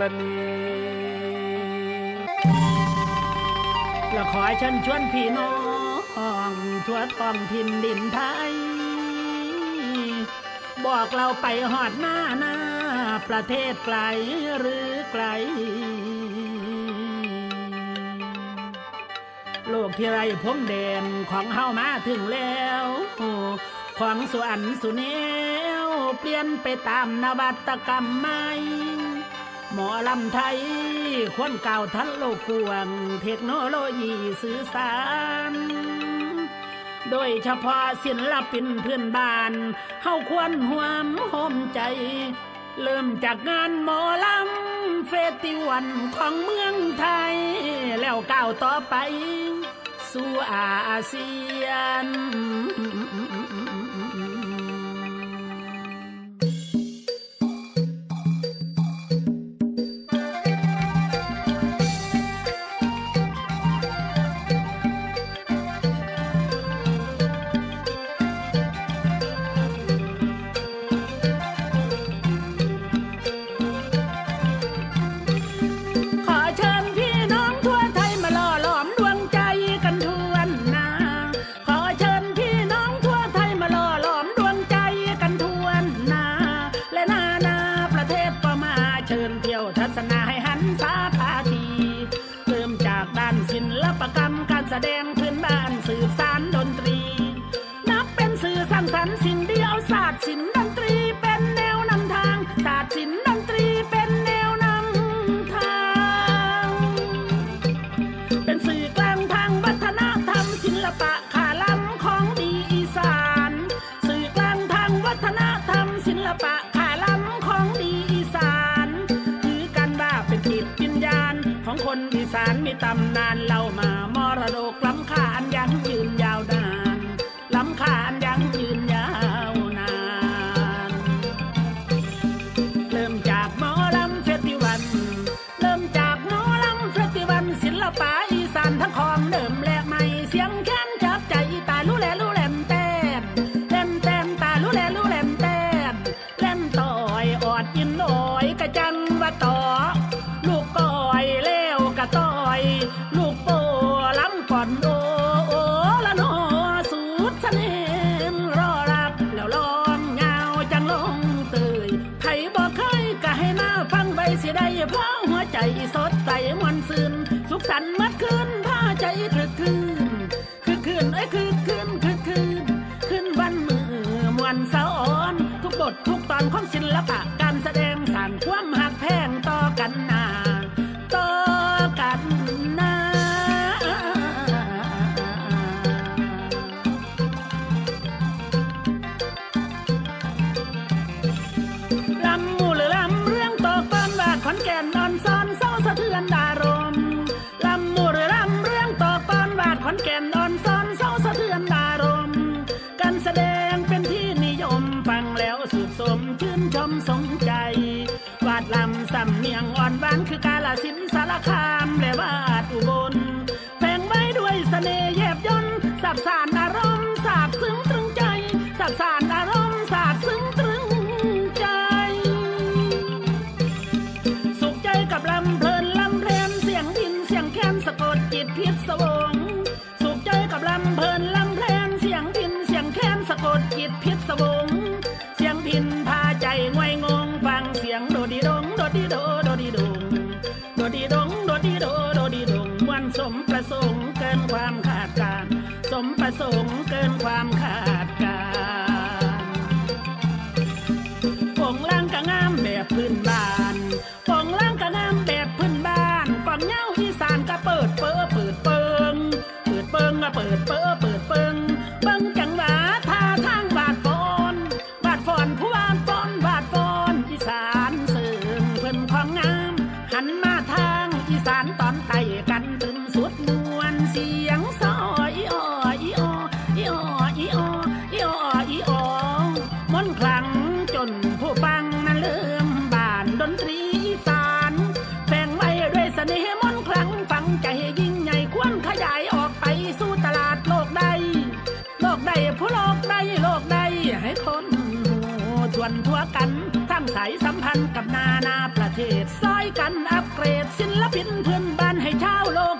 บนีและขอเชิญชวนพี่น้องทั่วท้องถิ่นดินไทย บอกเราไปหอดหน้าหน้า ประเทศไกลหรือไกลโลกที่ไรพรมแดนของเฮามาถึงแล้วของสวนสุเนวเปลี่ยนไปตามนวัตกรรมใหม่ หมอลำไทย ควรเก่าทันโลกกวง เทคโนโลยีสื่อสาร โดยเฉพาะศิลปินเพื่อนบ้านเฮาควรห่วมโฮมใจ เริ่มจากงานหมอลำเฟสติวันของเมืองไทย แล้วก้าวต่อไป สู่อาเซียน ทัศนาให้หันสาพาทีเริ่มจากด้านศิลปกรรมการแสดงพื้นบ้านสื่อสารดนตรี นับเป็นสื่อสร้างสรรค์สิ่งเดียวศาสตร์ศิลป์ ของคนอีสานมีตำนานเล่ามามรดกล้ำค่าอันยังยืนยาวนานล้ำค่าอัน เสียได้เพราะหัวใจสดใสมันซึนสุขสันต์มัดคืนผ้าใจตรึกคืน ชมสงใจ วาดลำสำเนียงอ่อนหวานคือกาลสินสารคามและวาดอุบลแฝงไว้ด้วยเสน่ห์แยบยนต์สับสาน สมประสงค์เกินความคาดการณ์ปงล่างกะงามแบบพื้นบ้านปงล่างกะงามแบบพื้นบ้านกองเหย้าอีสานก็เปิดเปอเปิดเปิงเปิดเปิงก็เปิดเปอเปิดเปิงเบิ่งจังหวะท่าทางบาดฟอนบาดฟอนผู้บาดฟอนบาดฟอนอีสานเสริมเพิ่นของงาม หันมาทางอีสานตอนไต่กันตึม ส่วนทั่วกันทั้งสายสัมพันธ์กับนานาประเทศซอยกันอัปเกรดศิลปินพื้นบ้านให้ชาวโลก